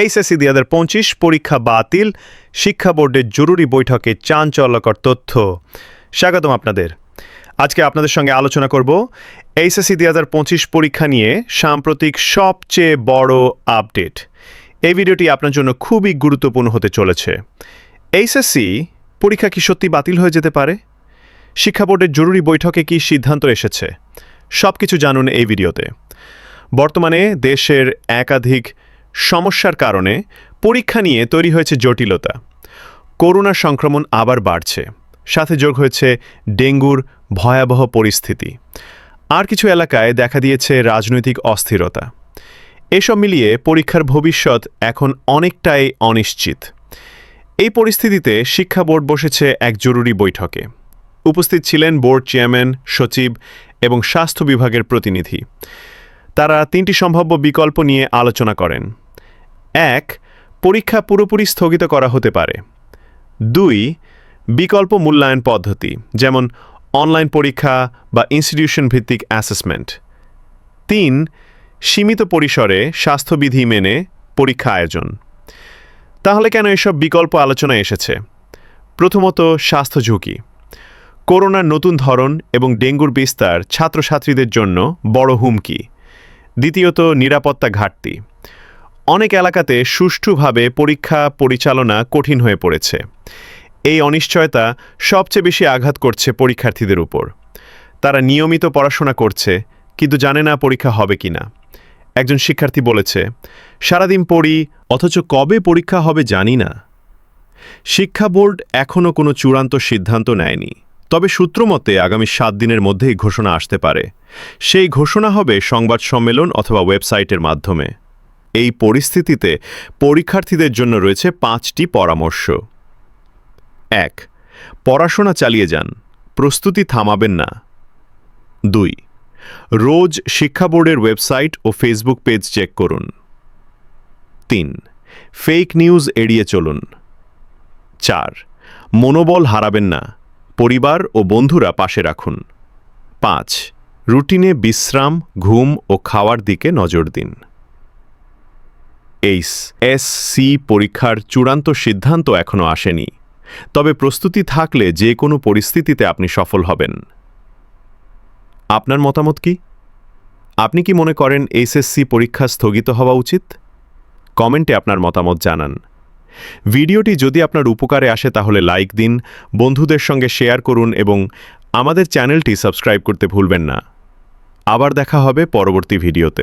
HSC দুই হাজার পঁচিশ পরীক্ষা বাতিল, শিক্ষা বোর্ডের জরুরি বৈঠকে চাঞ্চল্যকর তথ্য। স্বাগতম আপনাদের। আজকে আপনাদের সঙ্গে আলোচনা করব এইচএসসি দুই হাজার পঁচিশ পরীক্ষা নিয়ে সাম্প্রতিক সবচেয়ে বড় আপডেট। এই ভিডিওটি আপনার জন্য খুবই গুরুত্বপূর্ণ হতে চলেছে। এইচএসসি পরীক্ষা কি সত্যি বাতিল হয়ে যেতে পারে? শিক্ষা বোর্ডের জরুরি বৈঠকে কি সিদ্ধান্ত এসেছে? সব কিছু জানুন এই ভিডিওতে। বর্তমানে দেশের একাধিক সমস্যার কারণে পরীক্ষা নিয়ে তৈরি হয়েছে জটিলতা। করোনা সংক্রমণ আবার বাড়ছে, সাথে যোগ হয়েছে ডেঙ্গুর ভয়াবহ পরিস্থিতি। আর কিছু এলাকায় দেখা দিয়েছে রাজনৈতিক অস্থিরতা। এসব মিলিয়ে পরীক্ষার ভবিষ্যৎ এখন অনেকটাই অনিশ্চিত। এই পরিস্থিতিতে শিক্ষা বোর্ড বসেছে এক জরুরি বৈঠকে। উপস্থিত ছিলেন বোর্ড চেয়ারম্যান, সচিব এবং স্বাস্থ্য বিভাগের প্রতিনিধি। তারা তিনটি সম্ভাব্য বিকল্প নিয়ে আলোচনা করেন। এক, পরীক্ষা পুরোপুরি স্থগিত করা হতে পারে। দুই, বিকল্প মূল্যায়ন পদ্ধতি, যেমন অনলাইন পরীক্ষা বা ইনস্টিটিউশন ভিত্তিক অ্যাসেসমেন্ট তিন, সীমিত পরিসরে স্বাস্থ্যবিধি মেনে পরীক্ষা আয়োজন। তাহলে কেন এসব বিকল্প আলোচনায় এসেছে? প্রথমত, স্বাস্থ্য ঝুঁকি। করোনার নতুন ধরন এবং ডেঙ্গুর বিস্তার ছাত্রছাত্রীদের জন্য বড় হুমকি। দ্বিতীয়ত, নিরাপত্তা ঘাটতি। অনেক এলাকাতে সুষ্ঠুভাবে পরীক্ষা পরিচালনা কঠিন হয়ে পড়েছে। এই অনিশ্চয়তা সবচেয়ে বেশি আঘাত করছে পরীক্ষার্থীদের উপর। তারা নিয়মিত পড়াশোনা করছে, কিন্তু জানে না পরীক্ষা হবে কি না একজন শিক্ষার্থী বলেছে, সারাদিন পড়ি, অথচ কবে পরীক্ষা হবে জানি না। শিক্ষা বোর্ড এখনও কোনো চূড়ান্ত সিদ্ধান্ত নেয়নি। তবে সূত্রমতে আগামী সাত দিনের মধ্যেই ঘোষণা আসতে পারে। সেই ঘোষণা হবে সংবাদ সম্মেলন অথবা ওয়েবসাইটের মাধ্যমে। এই পরিস্থিতিতে পরীক্ষার্থীদের জন্য রয়েছে পাঁচটি পরামর্শ। এক, পড়াশোনা চালিয়ে যান। প্রস্তুতি থামাবেন না। দুই, রোজ শিক্ষা বোর্ডের ওয়েবসাইট ও ফেসবুক পেজ চেক করুন। তিন, ফেক নিউজ এড়িয়ে চলুন। চার, মনোবল হারাবেন না। পরিবার ও বন্ধুরা পাশে রাখুন। পাঁচ, রুটিনে বিশ্রাম, ঘুম ও খাওয়ার দিকে নজর দিন। এইস এস, সি পরীক্ষার চূড়ান্ত সিদ্ধান্ত এখনও আসেনি। তবে প্রস্তুতি থাকলে যে কোনো পরিস্থিতিতে আপনি সফল হবেন। আপনার মতামত কি? আপনি কি মনে করেন এইচএসসি পরীক্ষা স্থগিত হওয়া উচিত? কমেন্টে আপনার মতামত জানান। ভিডিওটি যদি আপনার উপকারে আসে তাহলে লাইক দিন, বন্ধুদের সঙ্গে শেয়ার করুন এবং আমাদের চ্যানেলটি সাবস্ক্রাইব করতে ভুলবেন না। আবার দেখা হবে পরবর্তী ভিডিওতে।